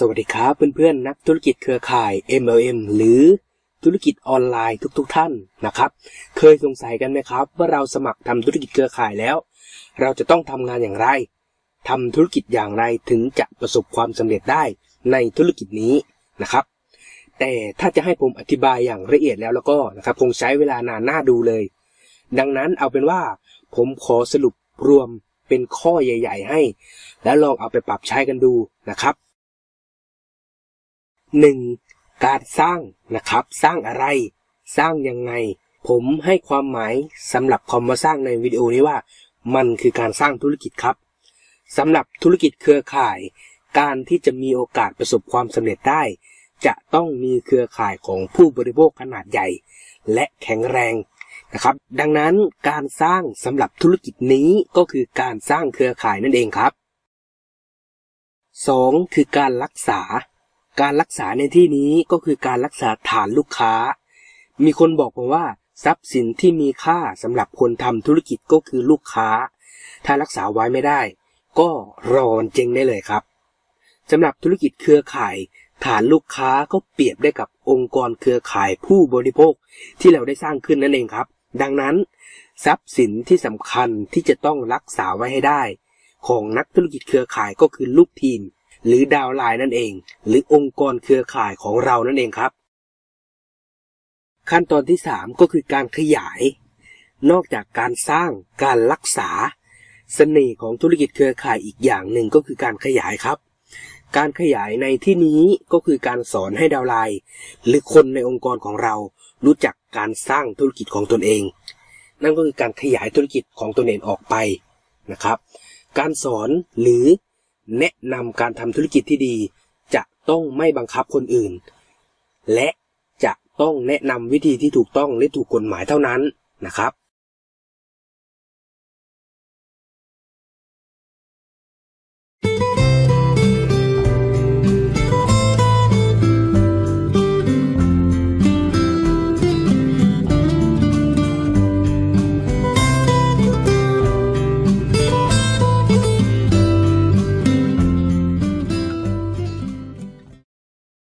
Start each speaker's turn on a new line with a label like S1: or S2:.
S1: สวัสดีครับเพื่อนๆนักธุรกิจเครือข่าย MLM หรือธุรกิจออนไลน์ทุกๆทท่านนะครับ เคยสงสัยกันไหมครับ ว่าเราสมัครทำธุรกิจเครือข่ายแล้ว เราจะต้องทำงานอย่างไรทำธุรกิจอย่างไรถึงจะประสบความสำเร็จได้ในธุรกิจนี้นะครับ แต่ถ้าจะให้ผมอธิบายอย่างละเอียดแล้วแล้วก็นะครับคงใช้เวลานานน่าดูเลย ดังนั้นเอาเป็นว่า ผมขอสรุปรวมเป็นข้อใหญ่ ๆ ให้ แล้วลองเอาไปปรับใช้กันดูนะครับ 1. การสร้างนะครับ สร้างอะไร สร้างยังไง ผมให้ความหมายสำหรับคำว่าสร้างในวิดีโอนี้ว่า มันคือการสร้างธุรกิจครับสำหรับธุรกิจเครือข่าย การที่จะมีโอกาสประสบความสำเร็จได้ จะต้องมีเครือข่ายของผู้บริโภคขนาดใหญ่ และแข็งแรงนะครับ ดังนั้นการสร้างสำหรับธุรกิจนี้ก็คือการสร้างเครือข่ายนั่นเองครับ 2. คือการรักษา การรักษาในที่นี้ก็คือการรักษาฐานลูกค้า มีคนบอกผมว่า ทรัพย์สินที่มีค่าสำหรับคนทำธุรกิจก็คือลูกค้า ถ้ารักษาไว้ไม่ได้ ก็รอนเจงได้เลยครับสำหรับธุรกิจเครือข่าย ฐานลูกค้าก็เปรียบได้กับองค์กรเครือข่ายผู้บริโภคที่เราได้สร้างขึ้นนั่นเองครับ ดังนั้น ทรัพย์สินที่สำคัญที่จะต้องรักษาไว้ให้ได้ ของนักธุรกิจเครือข่ายก็คือลูกทีม หรือดาวไลน์นั่นเอง หรือองค์กรเครือข่ายของเรานั่นเองครับ ขั้นตอนที่ 3 ก็คือการขยาย นอกจากการสร้างการรักษาสเสน่ห์ของธุรกิจเครือข่ายอีกอย่างหนึ่งก็คือการขยายครับ การขยายในที่นี้ก็คือการสอนให้ดาวไลน์หรือคนในองค์กรของเรา รู้จักการสร้างธุรกิจของตนเอง นั่นก็คือการขยายธุรกิจของตนเองออกไปนะครับ การสอนหรือ แนะนำการทำธุรกิจที่ดี จะต้องไม่บังคับคนอื่น และจะต้องแนะนำวิธีที่ถูกต้องและถูกกฎหมายเท่านั้นนะครับ